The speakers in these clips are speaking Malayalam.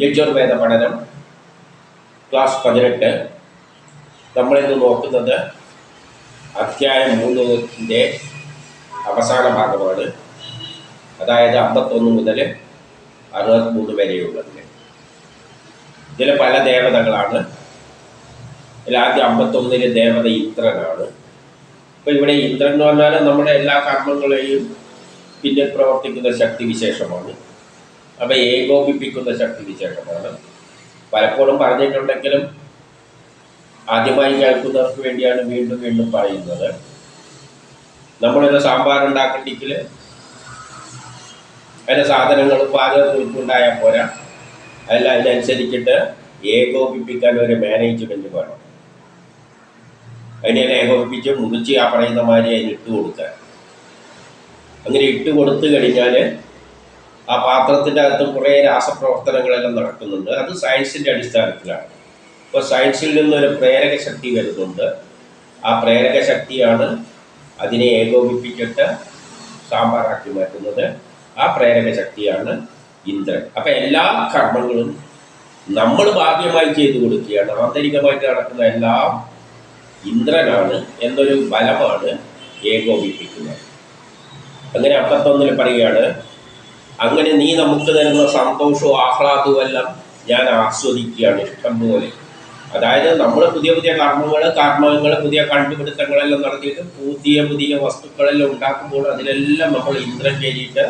യജുർവേദ പഠനം ക്ലാസ് പതിനെട്ട്. നമ്മളിന്ന് നോക്കുന്നത് അധ്യായം മൂന്നിന്റെ അവസാന ഭാഗമാണ്. അതായത് അമ്പത്തൊന്ന് മുതൽ അറുപത്തിമൂന്ന് വരെയുള്ളതിന് ഇതിൽ പല ദേവതകളാണ്. ഇതിൽ ആദ്യം അമ്പത്തൊന്നിലെ ദേവത ഇന്ദ്രനാണ്. അപ്പോൾ ഇവിടെ ഇന്ദ്രൻ എന്ന് പറഞ്ഞാൽ നമ്മുടെ എല്ലാ കർമ്മങ്ങളെയും പിന്നിൽ പ്രവർത്തിക്കുന്ന ശക്തി വിശേഷമാണ്. അവ ഏകോപിപ്പിക്കുന്ന ശക്തി വിശേഷമാണ്. പലപ്പോഴും പറഞ്ഞിട്ടുണ്ടെങ്കിലും ആദ്യമായി കേൾക്കുന്നവർക്ക് വേണ്ടിയാണ് വീണ്ടും വീണ്ടും പറയുന്നത്. നമ്മളൊരു സാമ്പാർ ഉണ്ടാക്കണ്ടെങ്കിൽ അതിന്റെ സാധനങ്ങൾ പാചകം ഉണ്ടായാൽ പോരാ. അല്ല അതിനനുസരിച്ചിട്ട് ഏകോപിപ്പിക്കാൻ ഒരു മാനേജ്മെന്റ് വേണം. അതിനെ ഏകോപിപ്പിച്ച് മുറിച്ച് ആ പറയുന്ന മാതിരി അതിന് ഇട്ട് കൊടുക്കാൻ അങ്ങനെ ഇട്ട് കൊടുത്തു കഴിഞ്ഞാൽ ആ പാത്രത്തിന്റെ അകത്ത് കുറേ രാസപ്രവർത്തനങ്ങളെല്ലാം നടക്കുന്നുണ്ട്. അത് സയൻസിന്റെ അടിസ്ഥാനത്തിലാണ്. ഇപ്പോൾ സയൻസിൽ നിന്നൊരു പ്രേരക ശക്തി വരുന്നുണ്ട്. ആ പ്രേരക ശക്തിയാണ് അതിനെ ഏകോപിപ്പിച്ചിട്ട് സാമ്പാറാക്കി മാറ്റുന്നത്. ആ പ്രേരക ശക്തിയാണ് ഇന്ദ്രൻ. അപ്പം എല്ലാ കർമ്മങ്ങളും നമ്മൾ ഭാഗ്യമായി ചെയ്തു കൊടുക്കുകയാണ്. ആന്തരികമായിട്ട് നടക്കുന്ന എല്ലാം ഇന്ദ്രനാണ് എന്നൊരു ബലമാണ് ഏകോപിപ്പിക്കുന്നത്. അങ്ങനെ അപ്പത്തൊന്നിൽ പറയുകയാണ് അങ്ങനെ നീ നമുക്ക് തരുന്ന സന്തോഷവും ആഹ്ലാദവും എല്ലാം ഞാൻ ആസ്വദിക്കുകയാണ് ഇഷ്ടം പോലെ. അതായത് നമ്മൾ പുതിയ പുതിയ കർമ്മങ്ങൾ കർമ്മങ്ങൾ പുതിയ കണ്ടുപിടുത്തങ്ങളെല്ലാം നടത്തിയിട്ട് പുതിയ പുതിയ വസ്തുക്കളെല്ലാം ഉണ്ടാക്കുമ്പോൾ അതിലെല്ലാം നമ്മൾ ഇന്ദ്രൻ കയറിയിട്ട്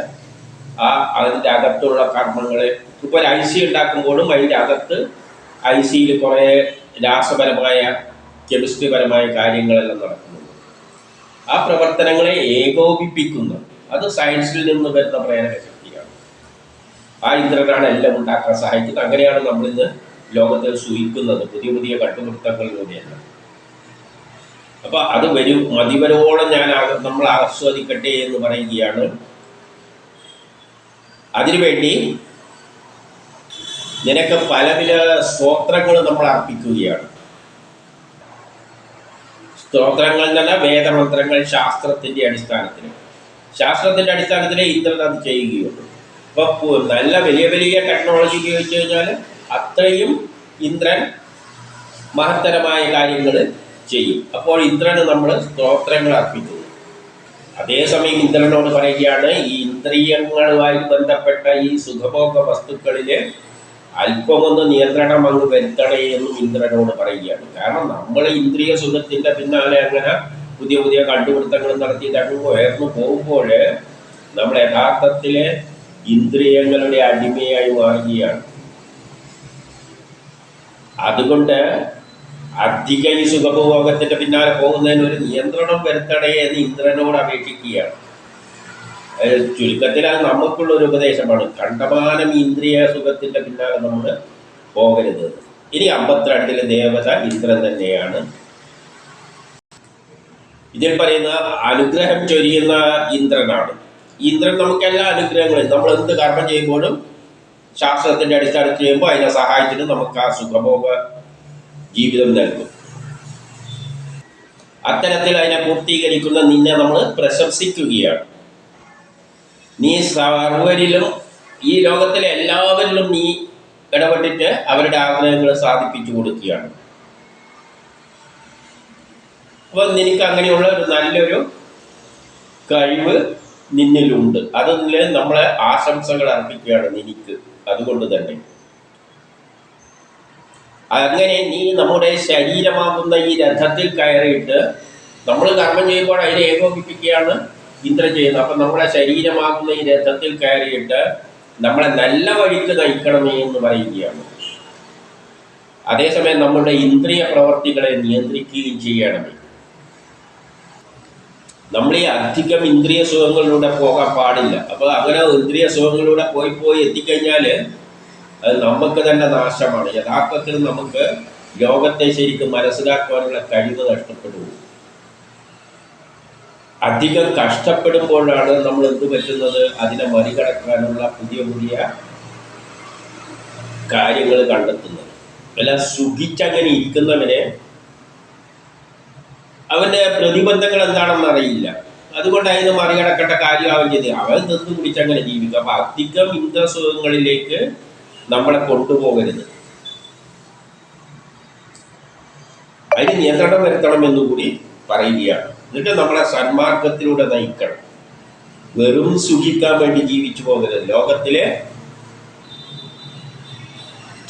ആ അതിന്റെ അകത്തുള്ള കർമ്മങ്ങൾ ഇപ്പോൾ ഒരു ഐ സി ഉണ്ടാക്കുമ്പോഴും അതിന്റെ അകത്ത് ഐ സിയിൽ കുറേ രാസപരമായ കെമിസ്ട്രിപരമായ കാര്യങ്ങളെല്ലാം നടക്കുന്നുണ്ട്. ആ പ്രവർത്തനങ്ങളെ ഏകോപിപ്പിക്കുന്നു. അത് സയൻസിൽ നിന്ന് വരുന്ന ശക്തിയാണ് ആ ഇന്ദ്രനാണ് എല്ലാം ഉണ്ടാക്കാൻ സഹായിക്കുന്നത് അങ്ങനെയാണ് നമ്മളിന്ന് ലോകത്തിൽ സൂഹിക്കുന്നത് പുതിയ പുതിയ കണ്ടുപിടുത്തങ്ങളിലൂടെയല്ല അപ്പൊ അത് വരും. മതിവരോളം ഞാൻ നമ്മൾ ആസ്വദിക്കട്ടെ എന്ന് പറയുകയാണ്. അതിനുവേണ്ടി നിനക്ക് പല പല സ്തോത്രങ്ങൾ നമ്മൾ അർപ്പിക്കുകയാണ്. സ്തോത്രങ്ങൾ തന്നെ വേദമന്ത്രങ്ങൾ ശാസ്ത്രത്തിന്റെ അടിസ്ഥാനത്തിൽ. ശാസ്ത്രത്തിന്റെ അടിസ്ഥാനത്തിൽ ഇന്ദ്രൻ അത് ചെയ്യുകയുള്ളൂ. അപ്പൊ പു- നല്ല വലിയ വലിയ ടെക്നോളജി ഉപയോഗിച്ച് കഴിഞ്ഞാൽ അത്രയും ഇന്ദ്രൻ മഹത്തരമായ കാര്യങ്ങൾ ചെയ്യും. അപ്പോൾ ഇന്ദ്രന് നമ്മൾ സ്തോത്രങ്ങൾ അർപ്പിക്കുന്നു. അതേസമയം ഇന്ദ്രനോട് പറയുകയാണ് ഈ ഇന്ദ്രിയങ്ങളുമായി ബന്ധപ്പെട്ട ഈ സുഖഭോഗ വസ്തുക്കളിലെ അല്പമൊന്ന് നിയന്ത്രണം അങ്ങ് വരുത്തണേ എന്നും ഇന്ദ്രനോട് പറയുകയാണ്. കാരണം നമ്മൾ ഇന്ദ്രിയ സുഖത്തിന്റെ പിന്നാലെ അങ്ങനെ പുതിയ പുതിയ കണ്ടുപിടുത്തങ്ങൾ നടത്തിയിട്ട് അങ്ങ് ഉയർന്നു പോകുമ്പോൾ നമ്മൾ യഥാർത്ഥത്തിലെ ഇന്ദ്രിയങ്ങളുടെ അടിമയായി മാറുകയാണ്. അതുകൊണ്ട് അധിക ഈ സുഖഭോഗത്തിന്റെ പിന്നാലെ പോകുന്നതിന് ഒരു നിയന്ത്രണം വരുത്തണേ എന്ന് ഇന്ദ്രനോട് അപേക്ഷിക്കുകയാണ്. ചുരുക്കത്തിൽ അത് നമുക്കുള്ള ഒരു ഉപദേശമാണ്. കണ്ടമാനം ഇന്ദ്രിയ സുഖത്തിന്റെ പിന്നാലെ നമ്മൾ പോകരുത്. ഇനി അമ്പത്തിരണ്ടിലെ ദേവത ഇന്ദ്രൻ തന്നെയാണ്. ഇതിൽ പറയുന്ന അനുഗ്രഹം ചൊരിയുന്ന ഇന്ദ്രനാണ്. ഇന്ദ്രൻ നമുക്ക് എല്ലാ അനുഗ്രഹങ്ങളും നമ്മൾ എന്ത് കർമ്മം ചെയ്യുമ്പോഴും ശാസ്ത്രത്തിന്റെ അടിസ്ഥാനത്തിൽ ചെയ്യുമ്പോൾ അതിനെ സഹായിച്ചിട്ട് നമുക്ക് ആ സുഖഭോഗ ജീവിതം നൽകും. അത്തരത്തിൽ അതിനെ പൂർത്തീകരിക്കുന്ന നിന്നെ നമ്മൾ പ്രശംസിക്കുകയാണ്. നീ സർവരിലും ഈ ലോകത്തിലെ എല്ലാവരിലും നീ ഇടപെട്ടിട്ട് അവരുടെ ആഗ്രഹങ്ങൾ സാധിപ്പിച്ചു കൊടുക്കുകയാണ്. അപ്പോൾ നിനക്ക് അങ്ങനെയുള്ള ഒരു നല്ലൊരു കഴിവ് നിന്നിലുണ്ട്. അതിൽ നമ്മളെ ആശംസകൾ അർപ്പിക്കുകയാണ് നിനക്ക്. അതുകൊണ്ട് തന്നെ. അങ്ങനെ നീ നമ്മുടെ ശരീരമാകുന്ന ഈ രഥത്തിൽ കയറിയിട്ട് നമ്മൾ കർമ്മം ചെയ്യുമ്പോൾ അതിനെ ഏകോപിപ്പിക്കുകയാണ് ഇന്ദ്രൻ ചെയ്യുന്നത്. അപ്പം നമ്മുടെ ശരീരമാകുന്ന ഈ രഥത്തിൽ കയറിയിട്ട് നമ്മളെ നല്ല വഴിക്ക് നയിക്കണമേ എന്ന് പറയുകയാണ്. അതേസമയം നമ്മളുടെ ഇന്ദ്രിയ പ്രവർത്തികളെ നിയന്ത്രിക്കുകയും ചെയ്യണമേ നമ്മൾ ഈ അധികം ഇന്ദ്രിയ സുഖങ്ങളിലൂടെ പോകാൻ പാടില്ല. അപ്പോൾ അങ്ങനെ ഇന്ദ്രിയ സുഖങ്ങളിലൂടെ പോയി പോയി എത്തിക്കഴിഞ്ഞാൽ അത് നമുക്ക് തന്നെ നാശമാണ്. യഥാർത്ഥത്തിൽ നമുക്ക് ലോകത്തെ ശരിക്കും മനസ്സിലാക്കുവാനുള്ള കഴിവ് നഷ്ടപ്പെടും. അധികം കഷ്ടപ്പെടുമ്പോഴാണ് നമ്മൾ എന്ത് പറ്റുന്നത്? അതിനെ മറികടക്കാനുള്ള പുതിയ പുതിയ കാര്യങ്ങൾ കണ്ടെത്തുന്നത്. അല്ല സുഖിച്ചങ്ങനെ ഇരിക്കുന്നവനെ അവന്റെ പ്രതിബന്ധങ്ങൾ എന്താണെന്ന് അറിയില്ല. അതുകൊണ്ട് അതിന് മറികടക്കേണ്ട കാര്യം അവൻ ചെയ്ത് അവൻ നിന്ന് കുടിച്ചങ്ങനെ ജീവിക്കും. അപ്പൊ അധികം ഇന്ദ്രസുഖങ്ങളിലേക്ക് നമ്മളെ കൊണ്ടുപോകരുത്. അതിന് നിയന്ത്രണം വരുത്തണം എന്നുകൂടി പറയുകയാണ്. എന്നിട്ട് നമ്മളെ സന്മാർഗത്തിലൂടെ നയിക്കണം. വെറും സുഖിക്കാൻ വേണ്ടി ജീവിച്ചു പോകരുത്. ലോകത്തിലെ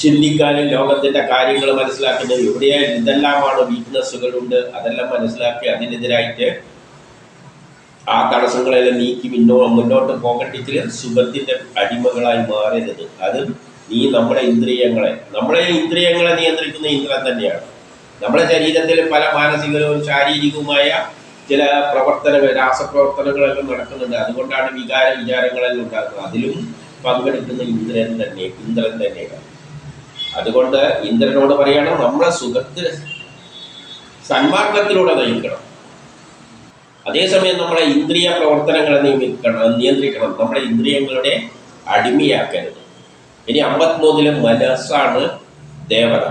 ചിന്തിക്കാനും ലോകത്തിന്റെ കാര്യങ്ങൾ മനസ്സിലാക്കുന്നത് എവിടെ എന്തെല്ലാമാണ് വീക്ക്നെസ്സുകളുണ്ട് അതെല്ലാം മനസ്സിലാക്കി അതിനെതിരായിട്ട് ആ തടസ്സങ്ങളെല്ലാം നീക്കി മുന്നോ മുന്നോട്ട് പോകണ്ടെങ്കിൽ സുഖത്തിന്റെ അടിമകളായി മാറരുത്. അത് നീ നമ്മുടെ ഇന്ദ്രിയങ്ങളെ നമ്മളെ ഇന്ദ്രിയങ്ങളെ നിയന്ത്രിക്കുന്ന ഇന്ദ്രൻ തന്നെയാണ്. നമ്മുടെ ശരീരത്തിൽ പല മാനസികവും ശാരീരികവുമായ ചില പ്രവർത്തന രാസപ്രവർത്തനങ്ങളെല്ലാം നടക്കുന്നുണ്ട്. അതുകൊണ്ടാണ് വികാര വിചാരങ്ങളെല്ലാം ഉണ്ടാക്കുന്നത്. അതിലും പങ്കെടുക്കുന്ന ഇന്ദ്രൻ തന്നെ ഇന്ദ്രൻ തന്നെയാണ്. അതുകൊണ്ട് ഇന്ദ്രനോട് പറയണം നമ്മളെ സുഖത്തിൽ സന്മാർഗത്തിലൂടെ നയിക്കണം. അതേസമയം നമ്മളെ ഇന്ദ്രിയ പ്രവർത്തനങ്ങളെ നിയമിക്കണം നിയന്ത്രിക്കണം. നമ്മളെ ഇന്ദ്രിയങ്ങളുടെ അടിമയാക്കരുത്. ഇനി അമ്പത്തിമൂന്നിലെ മനസ്സാണ് ദേവത.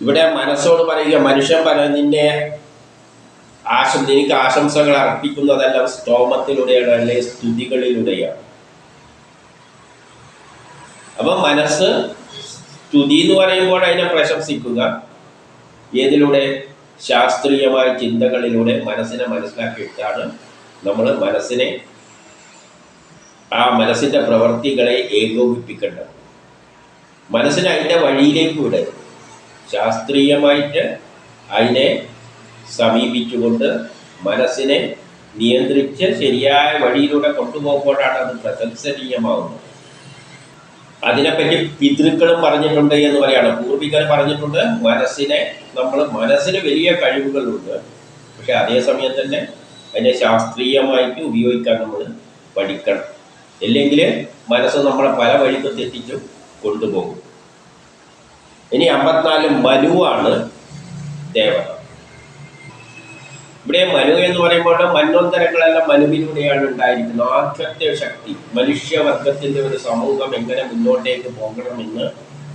ഇവിടെ മനസ്സോട് പറയുക മനുഷ്യൻ പറ നിന്നെ ആശം നിനക്ക് ആശംസകൾ അർപ്പിക്കുന്നതെല്ലാം സ്തോമത്തിലൂടെയാണ് അല്ലെ? സ്തുതികളിലൂടെയാണ്. അപ്പൊ മനസ്സ് സ്തുതി എന്ന് പറയുമ്പോൾ അതിനെ പ്രശംസിക്കുക. ഏതിലൂടെ? ശാസ്ത്രീയമായ ചിന്തകളിലൂടെ മനസ്സിനെ മനസ്സിലാക്കിയിട്ടാണ് നമ്മൾ മനസ്സിനെ ആ മനസ്സിന്റെ പ്രവർത്തികളെ ഏകോപിപ്പിക്കേണ്ടത്. മനസ്സിനെ അതിന്റെ വഴിയിലേക്ക് വിടരുത് ശാസ്ത്രീയമായിട്ട് അതിനെ സമീപിച്ചുകൊണ്ട് മനസ്സിനെ നിയന്ത്രിച്ച് ശരിയായ വഴിയിലൂടെ കൊണ്ടുപോകുമ്പോഴാണ് അത് പ്രശംസനീയമാവുന്നത് അതിനെപ്പറ്റി പിതൃക്കളും പറഞ്ഞിട്ടുണ്ട് എന്ന് പറയാണ്. പൂർവികർ പറഞ്ഞിട്ടുണ്ട് മനസ്സിനെ നമ്മൾ മനസ്സിന് വലിയ കഴിവുകളുണ്ട്. പക്ഷെ അതേസമയം തന്നെ അതിനെ ശാസ്ത്രീയമായിട്ട് ഉപയോഗിക്കാൻ നമ്മൾ പഠിക്കണം. ഇല്ലെങ്കിൽ മനസ്സ് നമ്മളെ പല വഴിക്ക് തെറ്റിച്ചും കൊണ്ടുപോകും. ഇനി അമ്പത്തിനാല് മനുവാണ് ദേവത. ഇവിടെ മനു എന്ന് പറയുമ്പോൾ മന്നോന്തരങ്ങളെല്ലാം മനുവിലൂടെയാണ് ഉണ്ടായിരിക്കുന്നത്. ആദ്യത്തെ ശക്തി മനുഷ്യവർഗത്തിന്റെ ഒരു സമൂഹം എങ്ങനെ മുന്നോട്ടേക്ക് പോകണമെന്ന്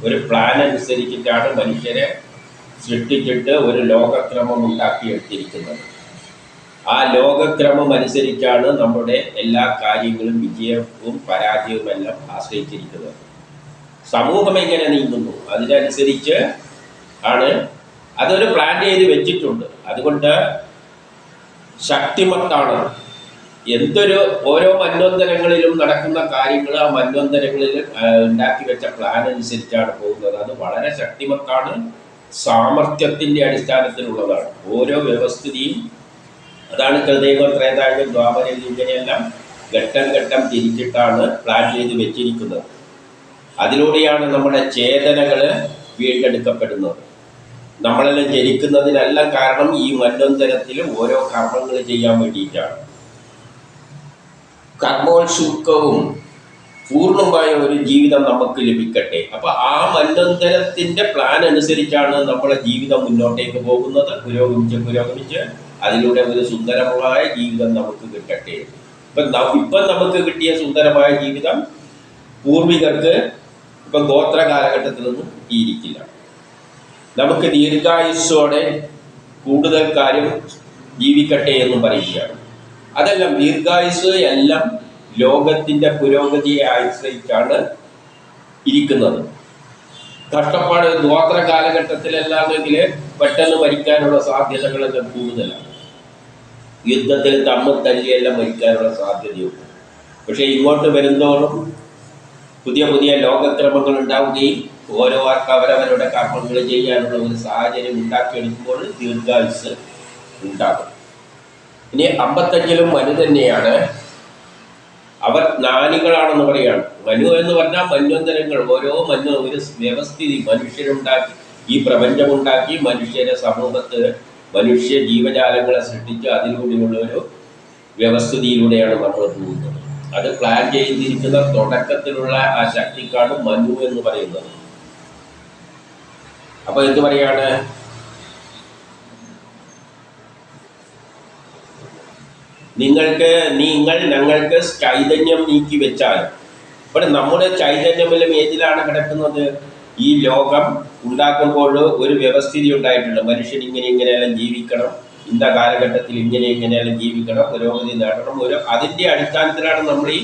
ഒരു പ്ലാൻ അനുസരിച്ചിട്ടാണ് മനുഷ്യരെ സൃഷ്ടിച്ചിട്ട് ഒരു ലോകക്രമം ഉണ്ടാക്കിയെടുത്തിരിക്കുന്നത്. ആ ലോകക്രമം അനുസരിച്ചാണ് നമ്മുടെ എല്ലാ കാര്യങ്ങളും വിജയവും പരാജയവും എല്ലാം ആശ്രയിച്ചിരിക്കുന്നത്. സമൂഹം എങ്ങനെ നീങ്ങുന്നു? അതിനനുസരിച്ച് ആണ് അതൊരു പ്ലാൻ ചെയ്ത് വെച്ചിട്ടുണ്ട്. അതുകൊണ്ട് ശക്തിമത്താണ്. എന്തൊരു ഓരോ മന്വന്തരങ്ങളിലും നടക്കുന്ന കാര്യങ്ങൾ ആ മന്വന്തരങ്ങളിൽ ഉണ്ടാക്കി വെച്ച പ്ലാൻ അനുസരിച്ചാണ് പോകുന്നത്. അത് വളരെ ശക്തിമത്താണ് സാമർത്ഥ്യത്തിന്റെ അടിസ്ഥാനത്തിലുള്ളതാണ്. ഓരോ വ്യവസ്ഥിതിയും അതാണ് കൃതൈവം ത്രേതായുഗം ദ്വാപര ഇങ്ങനെയെല്ലാം ഘട്ടം ഘട്ടം തിരിച്ചിട്ടാണ് പ്ലാൻ ചെയ്ത് വെച്ചിരിക്കുന്നത്. അതിലൂടെയാണ് നമ്മുടെ ചേതനകൾ വീണ്ടെടുക്കപ്പെടുന്നത്. നമ്മളെല്ലാം ജനിക്കുന്നതിനെല്ലാം കാരണം ഈ മന്വന്തരത്തിൽ ഓരോ കർമ്മങ്ങൾ ചെയ്യാൻ വേണ്ടിയിട്ടാണ്. കർമ്മോത്സുക്കവും പൂർണമായ ഒരു ജീവിതം നമുക്ക് ലഭിക്കട്ടെ. അപ്പൊ ആ മന്വന്തരത്തിന്റെ പ്ലാൻ അനുസരിച്ചാണ് നമ്മളെ ജീവിതം മുന്നോട്ടേക്ക് പോകുന്നത്. പുരോഗമിച്ച് പുരോഗമിച്ച് അതിലൂടെ ഒരു സുന്ദരമായ ജീവിതം നമുക്ക് കിട്ടട്ടെ. ഇപ്പൊ ഇപ്പം നമുക്ക് കിട്ടിയ സുന്ദരമായ ജീവിതം പൂർവികർക്ക് ഇപ്പൊ ഗോത്ര കാലഘട്ടത്തിലൊന്നും കിട്ടിയിരിക്കില്ല. നമുക്ക് ദീർഘായുസ്സോടെ കൂടുതൽ കാര്യം ജീവിക്കട്ടെ എന്ന് പറയുകയാണ്. അതെല്ലാം ദീർഘായുസ് എല്ലാം ലോകത്തിന്റെ പുരോഗതിയെ ആശ്രയിച്ചാണ് ഇരിക്കുന്നത്. കഷ്ടപ്പാട് ഗോത്ര കാലഘട്ടത്തിലല്ലാന്നെങ്കിൽ പെട്ടെന്ന് മരിക്കാനുള്ള സാധ്യതകളെല്ലാം കൂടുതലാണ്. യുദ്ധത്തിൽ തമ്മിൽ തല്ലിയെല്ലാം മരിക്കാനുള്ള സാധ്യതയുണ്ട്. പക്ഷേ ഇങ്ങോട്ട് വരുന്തോറും പുതിയ പുതിയ ലോകക്രമങ്ങൾ ഉണ്ടാവുകയും ഓരോ ആൾക്ക് അവരവരുടെ കർമ്മങ്ങൾ ചെയ്യാനുള്ള ഒരു സാഹചര്യം ഉണ്ടാക്കിയെടുക്കുമ്പോൾ ദീർഘായുസ് ഉണ്ടാകും. ഇനി അമ്പത്തഞ്ചിലും മനു തന്നെയാണ്. അവർ ജ്ഞാനികളാണെന്ന് പറയാണ് മനു എന്ന് പറഞ്ഞാൽ മന്വന്തരങ്ങൾ. ഓരോ മനു ഒരു വ്യവസ്ഥിതി മനുഷ്യരുണ്ടാക്കി ഈ പ്രപഞ്ചമുണ്ടാക്കി മനുഷ്യരെ സമൂഹത്ത് മനുഷ്യ ജീവജാലങ്ങളെ സൃഷ്ടിച്ച് അതിലൂടെയുള്ള ഒരു വ്യവസ്ഥിതിയിലൂടെയാണ് നമ്മൾ പോകുന്നത്. അത് പ്ലാൻ ചെയ്തിരിക്കുന്ന തുടക്കത്തിലുള്ള ആ ശക്തിക്കാണ് മനു എന്ന് പറയുന്നത്. അപ്പൊ എന്ത് പറയാണ്? നിങ്ങൾക്ക് നിങ്ങൾ ഞങ്ങൾക്ക് ചൈതന്യം നീക്കി വെച്ചാൽ. ഇവിടെ നമ്മുടെ ചൈതന്യമെല്ലാം ഏതിലാണ് കിടക്കുന്നത്? ഈ ലോകം ഉണ്ടാക്കുമ്പോൾ ഒരു വ്യവസ്ഥിതി ഉണ്ടായിട്ടുണ്ട്. മനുഷ്യൻ ഇങ്ങനെ ഇങ്ങനെയെല്ലാം ജീവിക്കണം. ഇന്ന കാലഘട്ടത്തിൽ ഇങ്ങനെ ഇങ്ങനെയാണ് ജീവിക്കണം പുരോഗതി നേടണം. ഒരു അതിന്റെ അടിസ്ഥാനത്തിലാണ് നമ്മൾ ഈ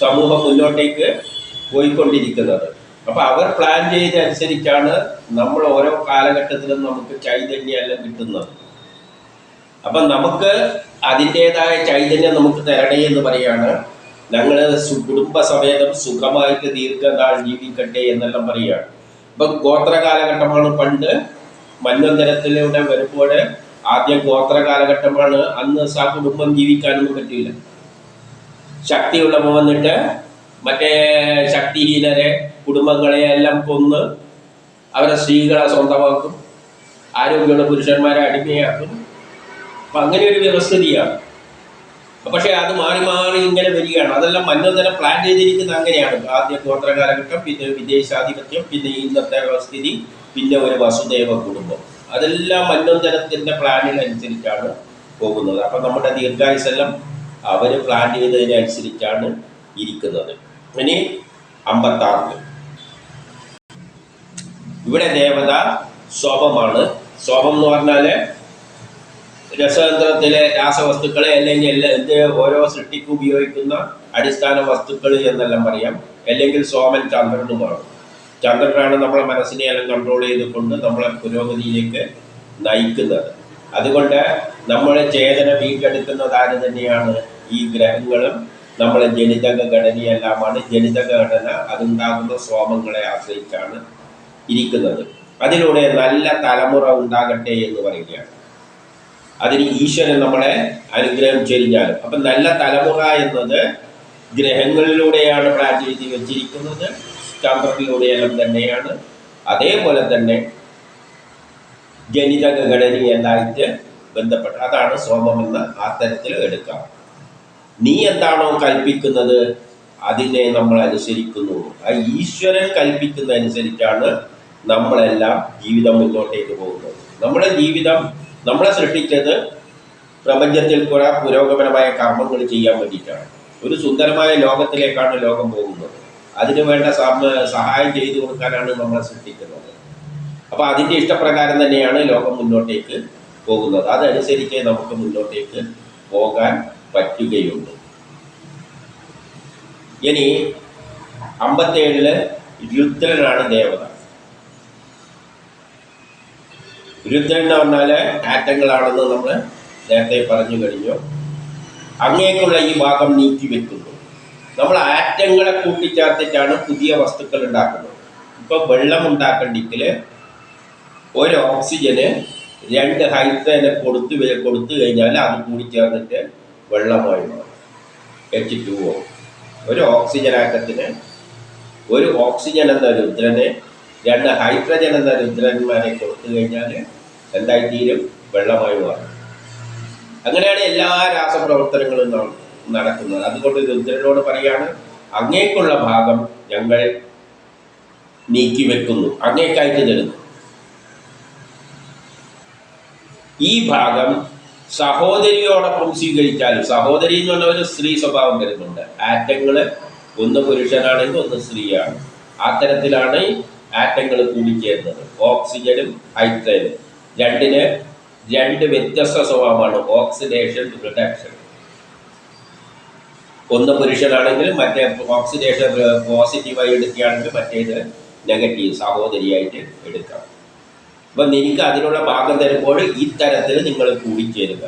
സമൂഹം മുന്നോട്ടേക്ക് പോയിക്കൊണ്ടിരിക്കുന്നത്. അപ്പോൾ അവർ പ്ലാൻ ചെയ്ത അനുസരിച്ചാണ് നമ്മൾ ഓരോ കാലഘട്ടത്തിലും നമുക്ക് ചൈതന്യമെല്ലാം കിട്ടുന്നത്. അപ്പം നമുക്ക് അതിന്റെതായ ചൈതന്യം നമുക്ക് തരണേ എന്ന് പറയാണ്. ഞങ്ങൾ കുടുംബസമേതം സുഖമായിട്ട് ദീർഘനാൾ ജീവിക്കട്ടെ എന്നെല്ലാം പറയുകയാണ് ഇപ്പം ഗോത്ര കാലഘട്ടമാണ് പണ്ട് മന്വന്തരത്തിലൂടെ വരുമ്പോൾ ആദ്യം ഗോത്ര കാലഘട്ടമാണ് അന്ന് സാ കുടുംബം ജീവിക്കാനൊന്നും പറ്റില്ല ശക്തിയുള്ളവ വന്നിട്ട് മറ്റേ ശക്തിഹീനരെ കുടുംബങ്ങളെ എല്ലാം കൊന്ന് അവരെ സ്ത്രീകളെ സ്വന്തമാക്കും ആരോഗ്യമുള്ള പുരുഷന്മാരെ അടിമയാക്കും. അപ്പം അങ്ങനെ ഒരു വ്യവസ്ഥിതിയാണ്. പക്ഷേ അത് മാറി മാറി ഇങ്ങനെ വരികയാണ്. അതെല്ലാം മന്നോദരം പ്ലാൻ ചെയ്തിരിക്കുന്നത് അങ്ങനെയാണ്. ആദ്യ ഗോത്ര കാലഘട്ടം പിന്നെ വിദേശാധിപത്യം പിന്നെ ഇന്നത്തെ സ്ഥിതി പിന്നെ ഒരു വസുദേവ കുടുംബം. അതെല്ലാം മന്നോദരത്തിന്റെ പ്ലാനിനനുസരിച്ചാണ് പോകുന്നത്. അപ്പം നമ്മുടെ ദീർഘായുസെല്ലാം അവർ പ്ലാൻ ചെയ്തതിനനുസരിച്ചാണ് ഇരിക്കുന്നത്. ഇനി അമ്പത്താറിൽ. ഇവിടെ ദേവത ശോഭമാണ്. ശോഭം എന്ന് പറഞ്ഞാൽ രസതന്ത്രത്തിലെ രാസവസ്തുക്കളെ അല്ലെങ്കിൽ എല്ലാ എന്ത് ഓരോ സൃഷ്ടിക്കും ഉപയോഗിക്കുന്ന അടിസ്ഥാന വസ്തുക്കൾ എന്നെല്ലാം പറയാം. അല്ലെങ്കിൽ സോമൻ ചന്ദ്രനുമാണ്. ചന്ദ്രനാണ് നമ്മളെ മനസ്സിനെ എല്ലാം കൺട്രോൾ ചെയ്തുകൊണ്ട് നമ്മളെ പുരോഗതിയിലേക്ക് നയിക്കുന്നത്. അതുകൊണ്ട് നമ്മളെ ചേതന വീണ്ടെടുക്കുന്നത് ആര് തന്നെയാണ് ഈ ഗ്രഹങ്ങളും നമ്മളെ ജനിതക ഘടനയെല്ലാമാണ് ജനിതക ഘടന അതുണ്ടാകുന്ന സോമങ്ങളെ ആശ്രയിച്ചാണ് ഇരിക്കുന്നത്. അതിലൂടെ നല്ല തലമുറ ഉണ്ടാകട്ടെ എന്ന് പറയുകയാണ്. അതിന് ഈശ്വരൻ നമ്മളെ അനുഗ്രഹം ചെരിഞ്ഞാലും അപ്പം നല്ല തലമുറ എന്നത് ഗ്രഹങ്ങളിലൂടെയാണ് പ്ലാൻ വെച്ചിരിക്കുന്നത്. ചന്ദ്രനിലൂടെയെല്ലാം തന്നെയാണ്. അതേപോലെ തന്നെ ജനിതക ഘടനയുണ്ടായിട്ട് ബന്ധപ്പെട്ട അതാണ് സോമം എന്ന ആ തരത്തിൽ എടുക്കാം. നീ എന്താണോ കൽപ്പിക്കുന്നത് അതിനെ നമ്മൾ അനുസരിക്കുന്നു. ആ ഈശ്വരൻ കൽപ്പിക്കുന്ന അനുസരിച്ചാണ് നമ്മളെല്ലാം ജീവിതം മുന്നോട്ടേക്ക് പോകുന്നത്. നമ്മുടെ ജീവിതം നമ്മളെ സൃഷ്ടിച്ചത് പ്രപഞ്ചത്തിൽ കുറെ പുരോഗമനമായ കർമ്മങ്ങൾ ചെയ്യാൻ വേണ്ടിയിട്ടാണ്. ഒരു സുന്ദരമായ ലോകത്തിലേക്കാണ് ലോകം പോകുന്നത്. അതിനു വേണ്ട സഹായം ചെയ്തു കൊടുക്കാനാണ് നമ്മളെ സൃഷ്ടിക്കുന്നത്. അപ്പോൾ അതിന്റെ ഇഷ്ടപ്രകാരം തന്നെയാണ് ലോകം മുന്നോട്ടേക്ക് പോകുന്നത്. അതനുസരിച്ച് നമുക്ക് മുന്നോട്ടേക്ക് പോകാൻ പറ്റുകയുള്ളൂ. ഇനി അമ്പത്തേഴിൽ രുദ്രനാണ് ദേവത. രുദ്രൻ എന്ന് പറഞ്ഞാൽ ആറ്റങ്ങളാണെന്ന് നമ്മൾ നേരത്തെ പറഞ്ഞു കഴിഞ്ഞു. അങ്ങേക്കുള്ള ഈ ഭാഗം നീക്കി വെക്കുന്നു നമ്മൾ ആറ്റങ്ങളെ കൂട്ടിച്ചേർത്തിട്ടാണ് പുതിയ വസ്തുക്കൾ ഉണ്ടാക്കുന്നത്. ഇപ്പോൾ വെള്ളം ഉണ്ടാക്കണ്ടെങ്കിൽ ഒരു ഓക്സിജന് രണ്ട് ഹൈഡ്രജനെ കൊടുത്ത് കൊടുത്തു കഴിഞ്ഞാൽ അത് കൂടി ചേർന്നിട്ട് വെള്ളമായി മാറും എച്ച് ടു ഒ ഒരു ഓക്സിജൻ ആറ്റത്തിന് ഒരു ഓക്സിജൻ എന്ന രുദ്രനെ രണ്ട് ഹൈഡ്രജൻ എന്ന രുദ്രന്മാരെ കൊടുത്തു കഴിഞ്ഞാൽ എന്തായിത്തീരും വെള്ളമായി മാറും. അങ്ങനെയാണ് എല്ലാ രാസപ്രവർത്തനങ്ങളും ന- നടക്കുന്നത്. അതുകൊണ്ട് രുദ്രനോട് പറയാണ് അങ്ങേക്കുള്ള ഭാഗം ഞങ്ങൾ നീക്കി വെക്കുന്നു. അങ്ങേക്കായിട്ട് തരുന്നു. ഈ ഭാഗം സഹോദരിയോടൊപ്പം സ്വീകരിച്ചാലും സഹോദരി എന്ന് പറഞ്ഞ ഒരു സ്ത്രീ സ്വഭാവം വരുന്നുണ്ട്. ആറ്റങ്ങൾ ഒന്ന് പുരുഷനാണെങ്കിൽ ഒന്ന് സ്ത്രീയാണ്. അത്തരത്തിലാണ് തരത്തിലാണ് ആറ്റങ്ങൾ കൂടിച്ചേരുന്നത്. ഓക്സിജനും ഹൈഡ്രജനും. രണ്ടിന് രണ്ട് വ്യത്യസ്ത സ്വഭാവമാണ്. Oxidation reduction. ഒന്ന് പുരുഷനാണെങ്കിൽ മറ്റേ ഓക്സിഡേഷൻ പോസിറ്റീവായി എടുക്കുകയാണെങ്കിൽ മറ്റേത് നെഗറ്റീവ് സഹോദരിയായിട്ട് എടുക്കാം. അപ്പം എനിക്ക് അതിനുള്ള ഭാഗം തരുമ്പോൾ തരത്തിൽ നിങ്ങൾ കൂടിച്ചേരുക.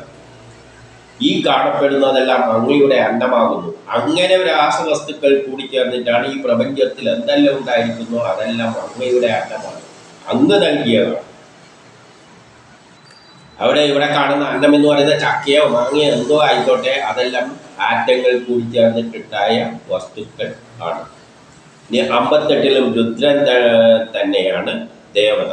ഈ കാണപ്പെടുന്നതെല്ലാം അങ്ങയുടെ അന്നമാകുന്നു. അങ്ങനെ ഒരു രാസവസ്തുക്കൾ കൂടിച്ചേർന്നിട്ടാണ് ഈ പ്രപഞ്ചത്തിൽ എന്തെല്ലാം ഉണ്ടായിരിക്കുന്നോ അതെല്ലാം അങ്ങയുടെ അന്നമാണ്. അങ്ങ് നൽകിയതാണ് അവിടെ ഇവിടെ കാണുന്ന അന്നം എന്ന് പറയുന്ന ചക്കയോ മാങ്ങയോ എന്തോ ആയിക്കോട്ടെ അതെല്ലാം ആറ്റങ്ങൾ കൂടിച്ചേർന്നിട്ടുണ്ടായ വസ്തുക്കൾ ആണ്. ഇനി അമ്പത്തെട്ടിലും രുദ്രൻ തന്നെയാണ് ദേവത.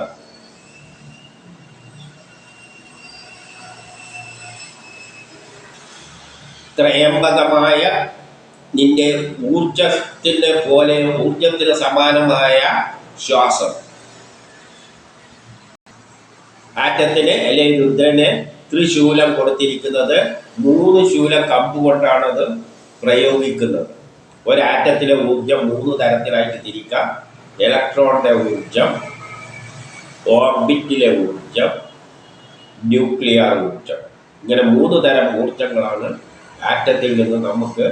ത്രയംബകമായ നിന്റെ ഊർജത്തിന് പോലെ ഊർജത്തിന് സമാനമായ ശ്വാസം. ആറ്റത്തിന് അല്ലെങ്കിൽ രുദ്രന് ത്രിശൂലം കൊടുത്തിരിക്കുന്നത് മൂന്ന് ശൂല കമ്പ് കൊണ്ടാണത് പ്രയോഗിക്കുന്നത്. ഒരാറ്റത്തിലെ ഊർജം മൂന്ന് തരത്തിലായിട്ട് തിരിക്കാം. ഇലക്ട്രോണിന്റെ ഊർജം ഓർബിറ്റിലെ ഊർജം ന്യൂക്ലിയർ ഊർജം ഇങ്ങനെ മൂന്ന് തരം ഊർജങ്ങളാണ് ആറ്റത്തിൽ നിന്ന് നമുക്ക്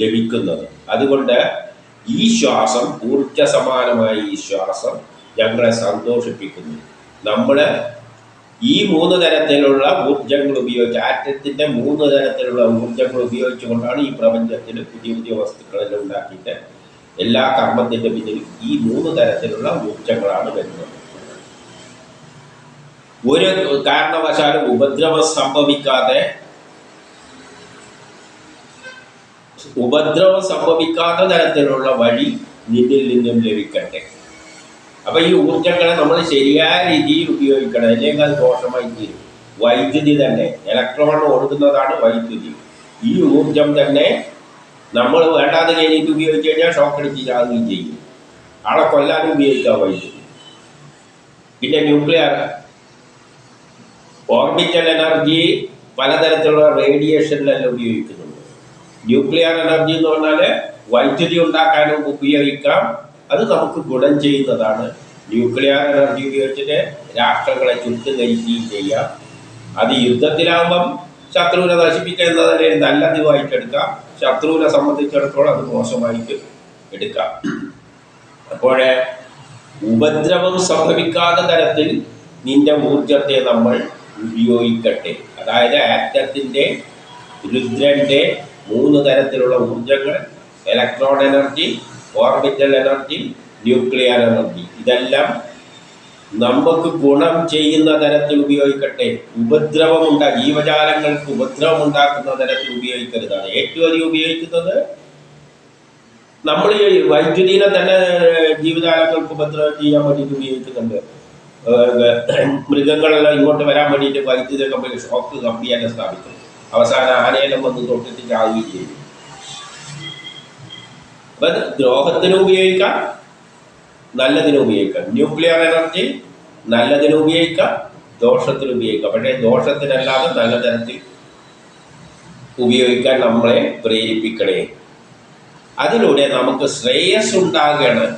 ലഭിക്കുന്നത്. അതുകൊണ്ട് ഈ ശ്വാസം ഊർജ സമാനമായ ഈ ശ്വാസം ഞങ്ങളെ സന്തോഷിപ്പിക്കുന്നു. നമ്മൾ ഈ മൂന്ന് തരത്തിലുള്ള ഊർജങ്ങൾ ഉപയോഗിച്ച് ആറ്റത്തിന്റെ മൂന്ന് തരത്തിലുള്ള ഊർജങ്ങൾ ഉപയോഗിച്ചുകൊണ്ടാണ് ഈ പ്രപഞ്ചത്തിൽ പുതിയ പുതിയ വസ്തുക്കളെല്ലാം ഉണ്ടാക്കിയിട്ട് എല്ലാ കർമ്മത്തിന്റെ പിന്നിൽ ഈ മൂന്ന് തരത്തിലുള്ള ഊർജങ്ങളാണ് വരുന്നത്. ഒരു കാരണവശാലും ഉപദ്രവം സംഭവിക്കാതെ ഉപദ്രവം സംഭവിക്കാത്ത തരത്തിലുള്ള വഴി നിന്നിൽ നിന്നും ലഭിക്കട്ടെ. അപ്പൊ ഈ ഊർജങ്ങളെ നമ്മൾ ശരിയായ രീതിയിൽ ഉപയോഗിക്കണം. അല്ലെങ്കിൽ അത് ദോഷമായി തീരും. വൈദ്യുതി തന്നെ ഇലക്ട്രോൺ ഓടുന്നതാണ് വൈദ്യുതി. ഈ ഊർജം തന്നെ നമ്മൾ വേണ്ടാതെ കഴിഞ്ഞിട്ട് ഉപയോഗിച്ച് കഴിഞ്ഞാൽ ഷോക്ക് അടിച്ച് ചാകുകയും ചെയ്യും. ആളെ കൊല്ലാനും ഉപയോഗിക്കാം വൈദ്യുതി. പിന്നെ ന്യൂക്ലിയർ ഓർബിറ്റൽ എനർജി പലതരത്തിലുള്ള റേഡിയേഷനിലെല്ലാം ഉപയോഗിക്കുന്നുണ്ട് ന്യൂക്ലിയർ എനർജി എന്ന് പറഞ്ഞാൽ വൈദ്യുതി ഉണ്ടാക്കാനും ഉപയോഗിക്കാം. അത് നമുക്ക് ഗുണം ചെയ്യുന്നതാണ്. ന്യൂക്ലിയർ എനർജി ഉപയോഗിച്ചിട്ട് രാഷ്ട്രങ്ങളെ ചുട്ടുകരിക്കുകയും ചെയ്യാം. അത് യുദ്ധത്തിലാകുമ്പം ശത്രുവിനെ നശിപ്പിക്കുക എന്ന നല്ല നല്ലതുമായിട്ട് എടുക്കാം. ശത്രുവിനെ സംബന്ധിച്ചിടത്തോളം അത് മോശമായിട്ട് എടുക്കാം. അപ്പോൾ ഉപദ്രവം സംഭവിക്കാത്ത തരത്തിൽ നിന്റെ ഊർജത്തെ നമ്മൾ ഉപയോഗിക്കട്ടെ. അതായത് ആറ്റത്തിന്റെ രുദ്രന്റെ മൂന്ന് തരത്തിലുള്ള ഊർജങ്ങൾ electron energy orbital energy nuclear energy. ഇതെല്ലാം നമുക്ക് ഗുണം ചെയ്യുന്ന തരത്തിൽ ഉപയോഗിക്കട്ടെ. ഉപദ്രവം ഉണ്ടാ ജീവജാലങ്ങൾക്ക് ഉപദ്രവം ഉണ്ടാക്കുന്ന തരത്തിൽ ഉപയോഗിക്കരുതാണ്. ഏറ്റവും അധികം ഉപയോഗിക്കുന്നത് നമ്മൾ ഈ വൈദ്യുതിനെ തന്നെ ജീവജാലങ്ങൾക്ക് ഉപദ്രവം ചെയ്യാൻ വേണ്ടിയിട്ട് ഉപയോഗിക്കുന്നുണ്ട്. മൃഗങ്ങളെല്ലാം ഇങ്ങോട്ട് വരാൻ വേണ്ടിയിട്ട് വൈദ്യുതി കമ്പനി ഷോക്ക് കമ്പിയെല്ലാം സ്ഥാപിക്കും അവസാനം ആനയെല്ലാം വന്ന് തൊട്ടിട്ട് ചാവുകയും ചെയ്യും അപ്പൊ അത് ദ്രോഹത്തിന് ഉപയോഗിക്കാം നല്ലതിന് ഉപയോഗിക്കാം. ന്യൂക്ലിയർ എനർജി നല്ലതിന് ഉപയോഗിക്കാം ദോഷത്തിന് ഉപയോഗിക്കാം. പക്ഷേ ദോഷത്തിനല്ലാതെ നല്ല തരത്തിൽ ഉപയോഗിക്കാൻ നമ്മളെ പ്രേരിപ്പിക്കണേ. അതിലൂടെ നമുക്ക് ശ്രേയസ് ഉണ്ടാകണം.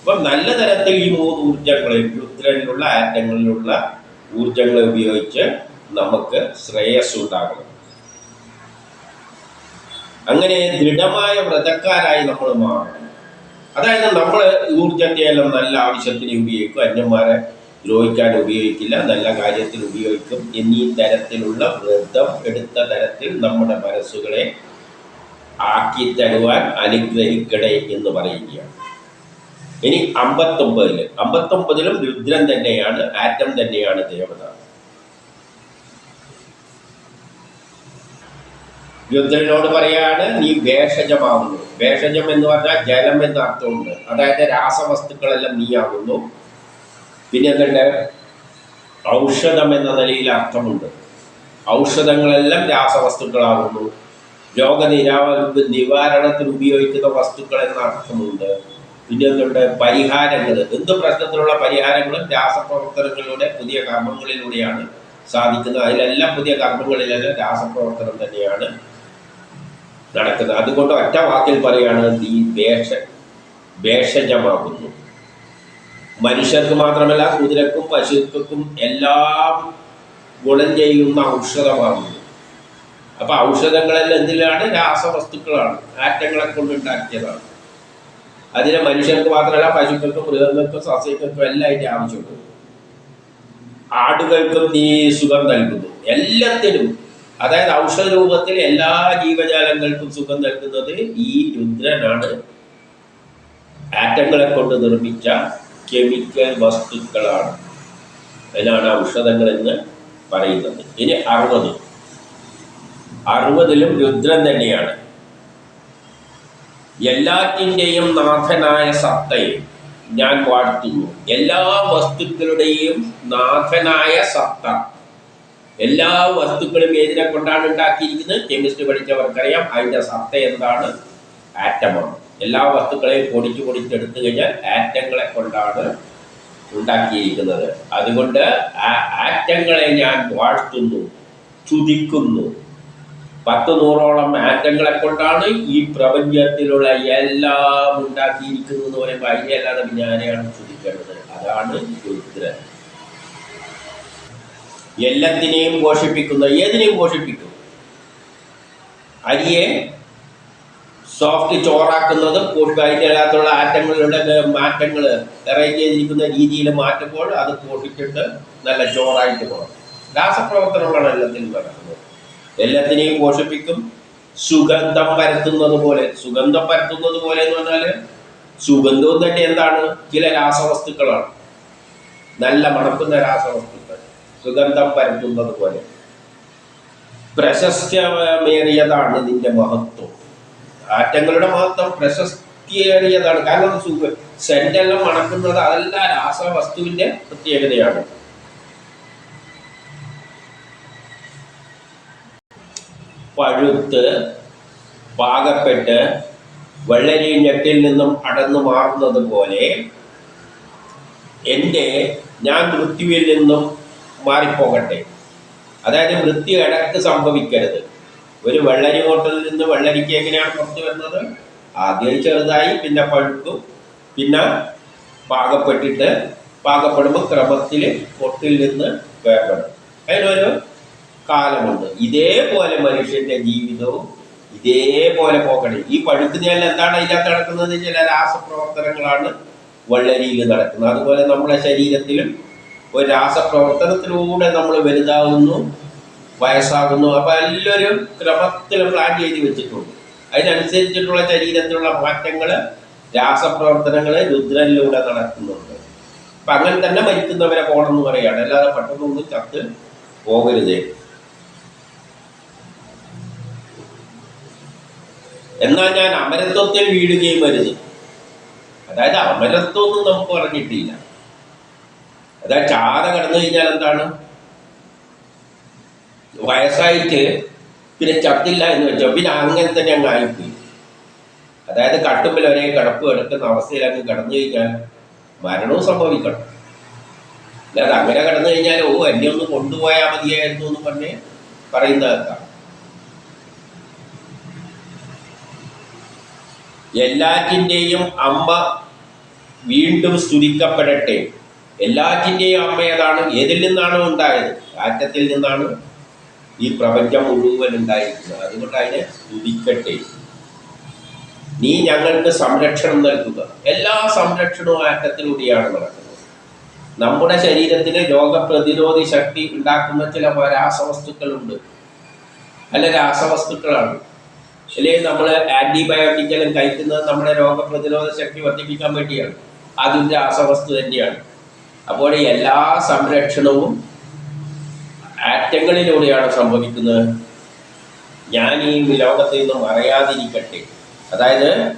അപ്പം നല്ല തരത്തിൽ ഈ മൂന്ന് ഊർജങ്ങളെ രുദ്രനിലുള്ള ആറ്റങ്ങളിലുള്ള ഊർജങ്ങളെ ഉപയോഗിച്ച് നമുക്ക് ശ്രേയസ് ഉണ്ടാകണം. അങ്ങനെ ദൃഢമായ വ്രതക്കാരായി നമ്മൾ മാറണം അതായത് നമ്മൾ ഊർജത്തെ എല്ലാം നല്ല ആവശ്യത്തിന് ഉപയോഗിക്കും അന്യന്മാരെ ദ്രോഹിക്കാൻ ഉപയോഗിക്കില്ല നല്ല കാര്യത്തിൽ ഉപയോഗിക്കും. എന്നീ തരത്തിലുള്ള വ്രതം എടുത്ത തരത്തിൽ നമ്മുടെ മനസ്സുകളെ ആക്കി തരുവാൻ അനുഗ്രഹിക്കണേ എന്ന് പറയുകയാണ്. ഇനി അമ്പത്തൊമ്പതിൽ അമ്പത്തൊമ്പതിലും രുദ്രൻ തന്നെയാണ് ആറ്റം തന്നെയാണ് ദേവത. രുദ്രനോട് പറയാണ് നീ ഭേഷജമാവുന്നു ഭേഷജം എന്ന് പറഞ്ഞാൽ ജലം എന്ന അർത്ഥമുണ്ട്. അതായത് രാസവസ്തുക്കളെല്ലാം നീയാകുന്നു. പിന്നെ എന്തുണ്ട്? ഔഷധം എന്ന നിലയിൽ അർത്ഥമുണ്ട്. ഔഷധങ്ങളെല്ലാം രാസവസ്തുക്കളാകുന്നു. രോഗനിരാ നിവാരണത്തിന് ഉപയോഗിക്കുന്ന വസ്തുക്കൾ എന്ന അർത്ഥമുണ്ട്. പിന്നെ എന്തുണ്ട്? പരിഹാരങ്ങൾ. എന്ത് പ്രശ്നത്തിലുള്ള പരിഹാരങ്ങളും രാസപ്രവർത്തനങ്ങളിലൂടെ പുതിയ കർമ്മങ്ങളിലൂടെയാണ് സാധിക്കുന്നത്. അതിലെല്ലാം പുതിയ കർമ്മങ്ങളിലെല്ലാം രാസപ്രവർത്തനം തന്നെയാണ്. നടക്കുന്നത്. അതുകൊണ്ട് ഒറ്റ വാക്കിൽ പറയാണ് നീ വേഷ വേഷജമാകുന്നു. മനുഷ്യർക്ക് മാത്രമല്ല കുതിരക്കും പശുക്കൾക്കും എല്ലാം ഗുണം ചെയ്യുന്ന ഔഷധമാകുന്നു. അപ്പൊ ഔഷധങ്ങളെല്ലാം എന്തിലാണ്? രാസവസ്തുക്കളാണ് ആറ്റങ്ങളെ കൊണ്ടുണ്ടാക്കിയതാണ് അതിന് മനുഷ്യർക്ക് മാത്രമല്ല പശുക്കൾക്കും മൃഗങ്ങൾക്കും സസ്യങ്ങൾക്കും എല്ലാം അതിന്റെ ആവശ്യമുണ്ട്. ആടുകൾക്കും നീ സുഖം നൽകുന്നു. എല്ലാത്തിനും അതായത് ഔഷധ രൂപത്തിൽ എല്ലാ ജീവജാലങ്ങൾക്കും സുഖം നൽകുന്നത് ഈ രുദ്രനാണ്. ആറ്റങ്ങളെ കൊണ്ട് നിർമ്മിച്ച കെമിക്കൽ വസ്തുക്കളാണ്. അതിനാണ് ഔഷധങ്ങൾ എന്ന് പറയുന്നത്. ഇനി അറുപത്. അറുപതിലും രുദ്രൻ തന്നെയാണ്. എല്ലാറ്റിന്റെയും നാഥനായ സത്തയെ ഞാൻ വാഴ്ത്തുന്നു. എല്ലാ വസ്തുക്കളുടെയും നാഥനായ സത്ത. എല്ലാ വസ്തുക്കളും ഏതിനെ കൊണ്ടാണ് ഉണ്ടാക്കിയിരിക്കുന്നത്? കെമിസ്ട്രി പഠിച്ചവർക്കറിയാം. അതിന്റെ സത്ത എന്താണ്? ആറ്റമാണ് എല്ലാ വസ്തുക്കളെയും പൊടിച്ചു പൊടിച്ചെടുത്തു കഴിഞ്ഞാൽ ആറ്റങ്ങളെ കൊണ്ടാണ് ഉണ്ടാക്കിയിരിക്കുന്നത്. അതുകൊണ്ട് ആ ആറ്റങ്ങളെ ഞാൻ വാഴ്ത്തുന്നു ചുതിക്കുന്നു. പത്ത് നൂറോളം ആറ്റങ്ങളെ കൊണ്ടാണ് ഈ പ്രപഞ്ചത്തിലുള്ള എല്ലാം ഉണ്ടാക്കിയിരിക്കുന്നത് എന്ന് പറയുമ്പോൾ അതിനെ അല്ലാതെ ഞാനെയാണ് ചുതിക്കേണ്ടത്? അതാണ് രുദ്രൻ എല്ലാത്തിനെയും പോഷിപ്പിക്കുന്ന ഏതിനെയും പോഷിപ്പിക്കും? അരിയെ സോഫ്റ്റ് ചോറാക്കുന്നത് അതിന്റെ ആറ്റങ്ങളുടെ മാറ്റങ്ങൾ അറേഞ്ച് ചെയ്തിരിക്കുന്ന രീതിയിൽ മാറ്റുമ്പോൾ അത് പോഷിച്ചിട്ട് നല്ല ചോറായിട്ട് പോകണം. രാസപ്രവർത്തനങ്ങളാണ് എല്ലാത്തിനും നടക്കുന്നത്. എല്ലാത്തിനെയും പോഷിപ്പിക്കും. സുഗന്ധം പരത്തുന്നത് പോലെ സുഗന്ധം പരത്തുന്നത് പോലെ എന്ന് പറഞ്ഞാൽ സുഗന്ധവും തന്നെ എന്താണ്? ചില രാസവസ്തുക്കളാണ്. നല്ല മണക്കുന്ന രാസവസ്തുക്കൾ സുഗന്ധം പരത്തുന്നത് പോലെ. പ്രശസ്തമേറിയതാണ് ഇതിന്റെ മഹത്വം. ആറ്റങ്ങളുടെ മഹത്വം പ്രശസ്തിയേറിയതാണ് കാരണം സെന്റെല്ലാം മണക്കുന്നത് അതെല്ലാം രാസവസ്തുവിന്റെ പ്രത്യേകതയാണ്. പഴുത്ത് പാകപ്പെട്ട് വെള്ളരി ഞെട്ടിൽ നിന്നും അടന്നു മാറുന്നത് പോലെ എന്റെ ഞാൻ മൃത്യുവിൽ നിന്നും മാറിപ്പോകട്ടെ. അതായത് വൃത്തി ഇടയ്ക്ക് സംഭവിക്കരുത്. ഒരു വെള്ളരി ഹോട്ടലിൽ നിന്ന് വെള്ളരിക്ക് എങ്ങനെയാണ് പുറത്തു വരുന്നത്? ആദ്യം ചെറുതായി പിന്നെ പഴുക്കും പിന്നെ പാകപ്പെട്ടിട്ട് പാകപ്പെടുമ്പോൾ ക്രമത്തിൽ പൊട്ടിൽ നിന്ന് വേർപെടും. അതിനൊരു കാലമുണ്ട്. ഇതേപോലെ മനുഷ്യന്റെ ജീവിതവും ഇതേപോലെ പോകണം ഈ പഴുക്കുന്നതിൽ എന്താണ് അതിനകത്ത് നടക്കുന്നത് ചില രാസപ്രവർത്തനങ്ങളാണ് വെള്ളരിയിൽ നടക്കുന്നത്. അതുപോലെ നമ്മുടെ ശരീരത്തിലും ഒരു രാസപ്രവർത്തനത്തിലൂടെ നമ്മൾ വലുതാവുന്നു വയസ്സാകുന്നു. അപ്പോൾ എല്ലാവരും ക്രമത്തിൽ പ്ലാൻ ചെയ്ത് വെച്ചിട്ടുണ്ട്. അതിനനുസരിച്ചിട്ടുള്ള ശരീരത്തിലുള്ള മാറ്റങ്ങൾ രാസപ്രവർത്തനങ്ങൾ രുദ്രനിലൂടെ നടക്കുന്നുണ്ട്. അപ്പം അങ്ങനെ തന്നെ മരിക്കുന്നവരെ പോകണമെന്ന് പറയുകയാണ് അല്ലാതെ പെട്ടെന്നൊന്നും ചത്ത് പോകരുതേ. എന്നാൽ ഞാൻ അമരത്വത്തിൽ വീഴുകയും വരുത് അതായത് അമരത്വം ഒന്നും നമുക്ക് പറഞ്ഞിട്ടില്ല അതായത് ചാര കടന്നു കഴിഞ്ഞാൽ എന്താണ്? വയസ്സായിട്ട് പിന്നെ ചത്തില്ല എന്ന് വെച്ചോ. പിന്നെ അങ്ങനെ തന്നെ അങ്ങ് ആയിപ്പോയി. അതായത് കട്ടുമ്പിൽ ഒരേ കിടപ്പ് കിടക്കുന്ന അവസ്ഥയിൽ അങ്ങ് കടന്നു കഴിഞ്ഞാൽ മരണവും സംഭവിക്കണം. അല്ലാതെ അങ്ങനെ കടന്നു കഴിഞ്ഞാൽ ഓ എന്നെ ഒന്ന് കൊണ്ടുപോയാൽ മതിയായിരുന്നു എന്ന് പറഞ്ഞ് പറയുന്നതാണ് എല്ലാറ്റിന്റെയും അമ്മ വീണ്ടും സ്തുതിക്കപ്പെടട്ടെ. എല്ലാറ്റിന്റെയും അമ്മ ഏതാണ്? ഏതിൽ നിന്നാണ് ഉണ്ടായത്? ആറ്റത്തിൽ നിന്നാണ് ഈ പ്രപഞ്ചം മുഴുവൻ ഉണ്ടായിരിക്കുന്നത്. അതുകൊണ്ട് അതിനെ സ്തുതിക്കട്ടെ. നീ ഞങ്ങൾക്ക് സംരക്ഷണം നൽകുക. എല്ലാ സംരക്ഷണവും ആറ്റത്തിലൂടെയാണ് നടക്കുന്നത്. നമ്മുടെ ശരീരത്തിന് രോഗപ്രതിരോധി ശക്തി ഉണ്ടാക്കുന്ന ചില രാസവസ്തുക്കളുണ്ട്. അല്ല രാസവസ്തുക്കളാണ്. അല്ലെങ്കിൽ നമ്മൾ ആന്റിബയോട്ടിക് കഴിക്കുന്നത് നമ്മുടെ രോഗപ്രതിരോധ ശക്തി വർദ്ധിപ്പിക്കാൻ വേണ്ടിയാണ്. അതും രാസവസ്തു തന്നെയാണ്. അപ്പോൾ എല്ലാ സംരക്ഷണവും ആറ്റങ്ങളിലൂടെയാണ് സംഭവിക്കുന്നത്. ഞാൻ ഈ ലോകത്തിൽ നിന്ന് മറയാതിരിക്കട്ടെ അതായത്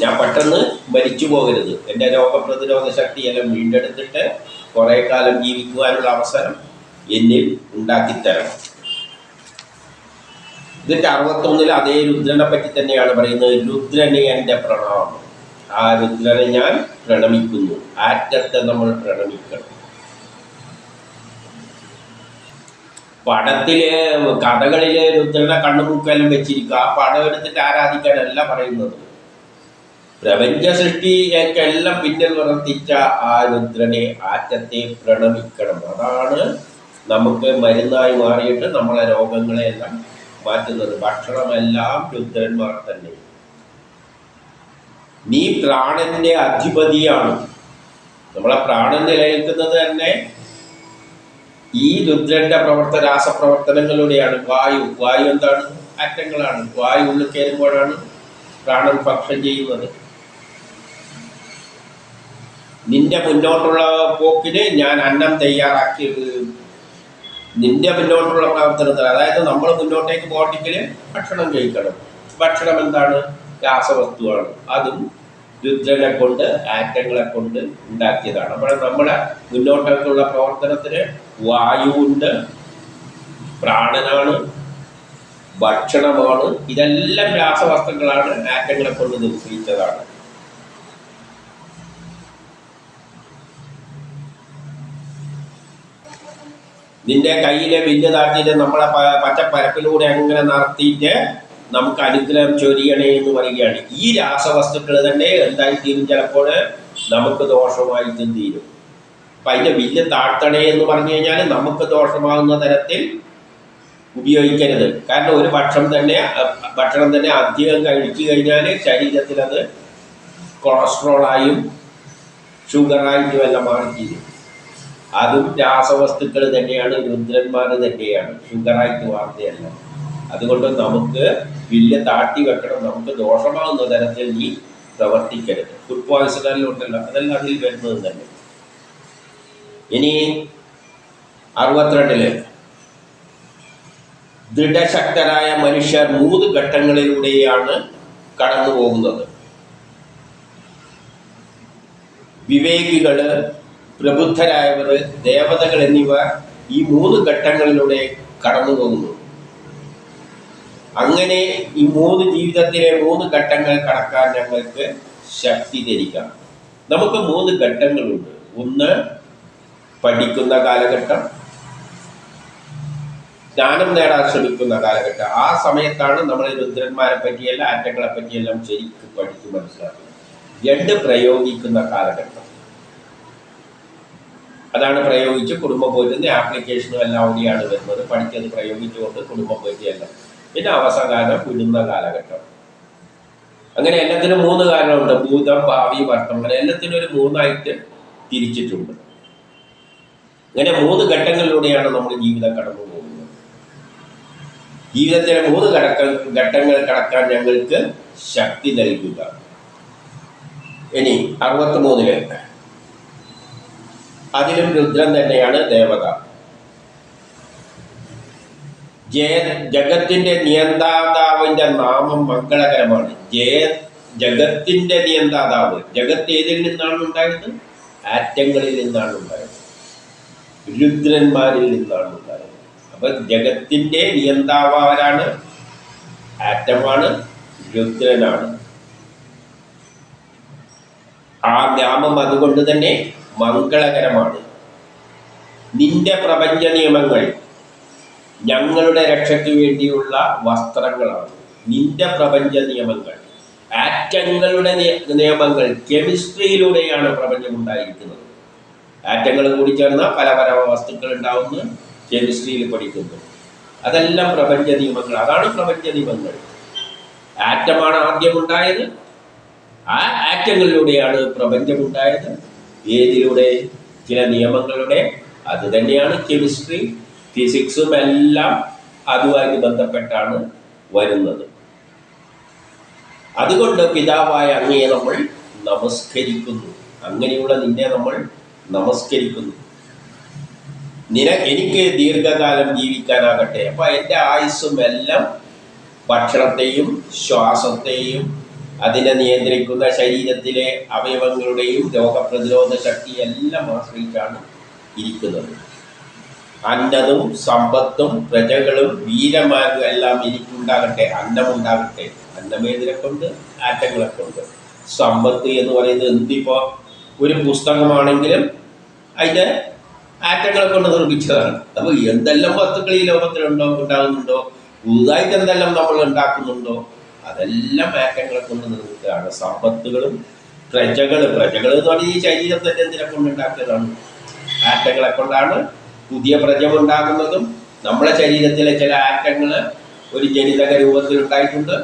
ഞാൻ പെട്ടെന്ന് മരിച്ചു പോകരുത്. എന്റെ രോഗപ്രതിരോധ ശക്തിയെല്ലാം വീണ്ടെടുത്തിട്ട് കുറേ കാലം ജീവിക്കുവാനുള്ള അവസരം എന്നിൽ ഉണ്ടാക്കിത്തരണം ഇതിന്റെ അറുപത്തൊന്നിൽ അതേ രുദ്രനെ പറ്റി തന്നെയാണ് പറയുന്നത്. രുദ്രനെ എന്റെ പ്രണാമം. ആ രുദ്രനെ ഞാൻ പ്രണമിക്കുന്നു. ആറ്റത്തെ നമ്മൾ പ്രണമിക്കണം. പടത്തിലെ കഥകളിലെ രുദ്രനെ കണ്ണുമുക്കെല്ലാം വെച്ചിരിക്കുക ആ പടം എടുത്തിട്ട് ആരാധിക്കാനല്ല പറയുന്നത്. പ്രപഞ്ച സൃഷ്ടിയൊക്കെ എല്ലാം പിന്നിൽ വർത്തിച്ച ആ രുദ്രനെ ആറ്റത്തെ പ്രണമിക്കണം. അതാണ് നമുക്ക് മരുന്നായി മാറിയിട്ട് നമ്മളെ രോഗങ്ങളെല്ലാം മാറ്റുന്നത്. ഭക്ഷണമെല്ലാം രുദ്രന്മാർ തന്നെ നീ പ്രാണന്റെ അധിപതിയാണ്. നമ്മളെ പ്രാണൻ നിലനിൽക്കുന്നത് തന്നെ ഈ രുദ്രന്റെ പ്രവർത്ത രാസപ്രവർത്തനങ്ങളിലൂടെയാണ്. വായു വായു എന്താണ്? ആറ്റങ്ങളാണ് വായു ഉള്ളിൽ കയറുമ്പോഴാണ് പ്രാണൻ ഭക്ഷണം ചെയ്യുന്നത്. നിന്റെ മുന്നോട്ടുള്ള പോക്കിന് ഞാൻ അന്നം തയ്യാറാക്കി നിന്റെ മുന്നോട്ടുള്ള പ്രവർത്തനത്തിൽ അതായത് നമ്മൾ മുന്നോട്ടേക്ക് പോകണമെങ്കിൽ ഭക്ഷണം കഴിക്കണം. ഭക്ഷണം എന്താണ്? രാസവസ്തുവാണ് അതും രുദ്രനെ കൊണ്ട് ആറ്റങ്ങളെ കൊണ്ട് ഉണ്ടാക്കിയതാണ്. അപ്പോൾ നമ്മുടെ മുന്നോട്ടേക്കുള്ള പ്രവർത്തനത്തിന് വായുവുണ്ട് പ്രാണനാണ് ഭക്ഷണമാണ്. ഇതെല്ലാം രാസവസ്തുക്കളാണ് ആറ്റങ്ങളെ കൊണ്ട് നിർമ്മിച്ചതാണ്. നിന്റെ കയ്യിലെ വില്ല് താഴ്ത്തിയിട്ട് നമ്മളെ പച്ചപ്പരപ്പിലൂടെ അങ്ങനെ നടത്തിയിട്ട് നമുക്ക് അനുഗ്രഹം ചൊരിയണേ എന്ന് പറയുകയാണ്. ഈ രാസവസ്തുക്കൾ തന്നെ എന്തായി തീരും ചിലപ്പോൾ? നമുക്ക് ദോഷമായി തീരും. അപ്പം അതിന്റെ വില്ല് താഴ്ത്തണേ എന്ന് പറഞ്ഞു കഴിഞ്ഞാൽ നമുക്ക് ദോഷമാകുന്ന തരത്തിൽ ഉപയോഗിക്കരുത്. കാരണം ഒരു ഭക്ഷണം തന്നെ ഭക്ഷണം തന്നെ അധികം കഴിച്ചു കഴിഞ്ഞാൽ ശരീരത്തിൽ അത് കൊളസ്ട്രോളായും ഷുഗറായിട്ടും എല്ലാം മാറിത്തീരും. അതും രാസവസ്തുക്കൾ തന്നെയാണ് രുദ്രന്മാർ തന്നെയാണ്. ഷുഗറായിട്ട് വാർത്തയല്ല. അതുകൊണ്ട് നമുക്ക് വലിയ താട്ടി വെക്കണം. നമുക്ക് ദോഷമാകുന്ന തരത്തിൽ നീ പ്രവർത്തിക്കരുത്. ഫുഡ് പോയിസണറിൽ ഉണ്ടല്ലോ അതെല്ലാം അതിൽ വരുന്നത് തന്നെ. ഇനി അറുപത്തിരണ്ടിൽ ദൃഢശക്തരായ മനുഷ്യർ മൂന്ന് ഘട്ടങ്ങളിലൂടെയാണ് കടന്നു പോകുന്നത്. വിവേകികൾ പ്രബുദ്ധരായവർ ദേവതകൾ എന്നിവ ഈ മൂന്ന് ഘട്ടങ്ങളിലൂടെ കടന്നു പോകുന്നു. അങ്ങനെ ഈ മൂന്ന് ജീവിതത്തിലെ മൂന്ന് ഘട്ടങ്ങൾ കടക്കാൻ ഞങ്ങൾക്ക് ശക്തി ധരിക്കാം. നമുക്ക് മൂന്ന് ഘട്ടങ്ങളുണ്ട്. ഒന്ന് പഠിക്കുന്ന കാലഘട്ടം. ജ്ഞാനം നേടാൻ ശ്രമിക്കുന്ന കാലഘട്ടം. ആ സമയത്താണ് നമ്മൾ രുദ്രന്മാരെ പറ്റിയല്ല ആറ്റങ്ങളെ പറ്റിയെല്ലാം ശരിക്കും പഠിച്ചു മനസ്സിലാക്കുന്നത്. രണ്ട് പ്രയോഗിക്കുന്ന കാലഘട്ടം. അതാണ് പ്രയോഗിച്ച് കുടുംബം പോറ്റുന്ന ആപ്ലിക്കേഷനും എല്ലാം കൂടിയാണ് വരുന്നത്. പഠിച്ചത് പ്രയോഗിച്ചുകൊണ്ട് കുടുംബം പോറ്റിയെല്ലാം പിന്നെ അവസാനം വിടുന്ന കാലഘട്ടം. അങ്ങനെ എല്ലാത്തിനും മൂന്ന് കാരണമുണ്ട്. ഭൂതം ഭാവി വർത്തമാനം എല്ലാത്തിനും ഒരു മൂന്നായിട്ട് തിരിച്ചിട്ടുണ്ട്. അങ്ങനെ മൂന്ന് ഘട്ടങ്ങളിലൂടെയാണ് നമ്മൾ ജീവിതം കടന്നു പോകുന്നത്. ജീവിതത്തിലെ മൂന്ന് ഘടക്ക ഘട്ടങ്ങൾ കടക്കാൻ ഞങ്ങൾക്ക് ശക്തി നൽകുക. ഇനി അറുപത്തി മൂന്നിൽ അതിലും രുദ്രൻ തന്നെയാണ് ദേവത. ജയ ജഗത്തിന്റെ നിയന്താതാവിന്റെ നാമം മംഗളകരമാണ്. ജയ ജഗത്തിന്റെ നിയന്താതാവ്. ജഗത്ത് ഏതിൽ നിന്നാണ് ഉണ്ടായത്? ആറ്റങ്ങളിൽ നിന്നാണ് ഉണ്ടായത്. രുദ്രന്മാരിൽ നിന്നാണ് ഉണ്ടായത്. അപ്പൊ ജഗത്തിന്റെ നിയന്താവ് ആരാണ്? ആറ്റമാണ് രുദ്രനാണ്. ആ നാമം അതുകൊണ്ട് തന്നെ മംഗളകരമാണ്. നിന്റെ പ്രപഞ്ച നിയമങ്ങൾ ഞങ്ങളുടെ രക്ഷയ്ക്ക് വേണ്ടിയുള്ള വസ്ത്രങ്ങളാണ്. നിന്റെ പ്രപഞ്ച നിയമങ്ങൾ. ആറ്റങ്ങളുടെ നിയമങ്ങൾ കെമിസ്ട്രിയിലൂടെയാണ് പ്രപഞ്ചം ഉണ്ടായിരിക്കുന്നത് ആറ്റങ്ങൾ കൂടി ചേർന്ന പല പല വസ്തുക്കൾ ഉണ്ടാവുന്ന കെമിസ്ട്രിയിൽ പഠിക്കുന്നു. അതെല്ലാം പ്രപഞ്ച നിയമങ്ങൾ. അതാണ് പ്രപഞ്ച നിയമങ്ങൾ. ആറ്റമാണ് ആദ്യം ഉണ്ടായത് ആ ആറ്റങ്ങളിലൂടെയാണ് പ്രപഞ്ചമുണ്ടായത്. ഏതിലൂടെ? ചില നിയമങ്ങളുടെ. അത് തന്നെയാണ് കെമിസ്ട്രി. ഫിസിക്സും എല്ലാം അതുമായിട്ട് ബന്ധപ്പെട്ടാണ് വരുന്നത്. അതുകൊണ്ട് പിതാവായ അങ്ങയെ നമ്മൾ നമസ്കരിക്കുന്നു. അങ്ങനെയുള്ള നിന്നെ നമ്മൾ നമസ്കരിക്കുന്നു. നിന എനിക്ക് ദീർഘകാലം ജീവിക്കാനാകട്ടെ അപ്പൊ എന്റെ ആയുസ്സും എല്ലാം ഭക്ഷണത്തെയും ശ്വാസത്തെയും അതിനെ നിയന്ത്രിക്കുന്ന ശരീരത്തിലെ അവയവങ്ങളുടെയും രോഗപ്രതിരോധ ശക്തി എല്ലാം ആശ്രയിച്ചാണ് ഇരിക്കുന്നത്. അന്നതും സമ്പത്തും പ്രജകളും വീരമാരും എല്ലാം എനിക്കുണ്ടാകട്ടെ അന്നമുണ്ടാകട്ടെ അന്നമേതിനെ കൊണ്ട് ആറ്റങ്ങളെ കൊണ്ട് സമ്പത്ത് എന്ന് പറയുന്നത് എന്തിപ്പോ? ഒരു പുസ്തകമാണെങ്കിലും അതിന്റെ ആറ്റങ്ങളെ കൊണ്ട് നിർമ്മിച്ചതാണ്. അപ്പോൾ എന്തെല്ലാം വസ്തുക്കൾ ഈ ലോകത്തിലുണ്ടോ ഉണ്ടാകുന്നുണ്ടോ? പുതുതായിട്ട് എന്തെല്ലാം നമ്മൾ ഉണ്ടാക്കുന്നുണ്ടോ? അതെല്ലാം ആറ്റങ്ങളെ കൊണ്ട് നിർമ്മിച്ചതാണ്. സമ്പത്തുകളും പ്രജകൾ പ്രജകൾ എന്ന് പറഞ്ഞാൽ ഈ ശരീരം എന്തിനെ കൊണ്ട് ഉണ്ടാക്കിയതാണ്? ആറ്റങ്ങളെ കൊണ്ടാണ് പുതിയ പ്രജമുണ്ടാകുന്നതും നമ്മുടെ ശരീരത്തിലെ ചില ആറ്റങ്ങൾ ഒരു ജനിതക രൂപത്തിൽ ഉണ്ടായിട്ടുണ്ട്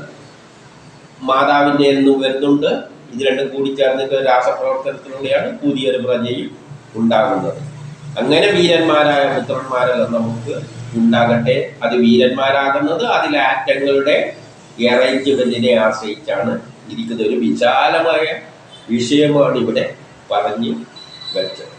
മാതാവിന്റെ നിന്ന് വരുന്നുണ്ട്. ഇത് രണ്ടും കൂടി ചേർന്നിട്ട് രാസപ്രവർത്തനത്തിലൂടെയാണ് പുതിയൊരു പ്രജയും ഉണ്ടാകുന്നത്. അങ്ങനെ വീരന്മാരായ പുത്രന്മാരെല്ലാം നമുക്ക് ഉണ്ടാകട്ടെ. അത് വീരന്മാരാകുന്നത് അതിലെ ആറ്റങ്ങളുടെ അറേഞ്ച്മെന്റിനെ ആശ്രയിച്ചാണ് ഇരിക്കുന്നത്. ഒരു വിശാലമായ വിഷയമാണ് ഇവിടെ പറഞ്ഞു വെച്ചത്.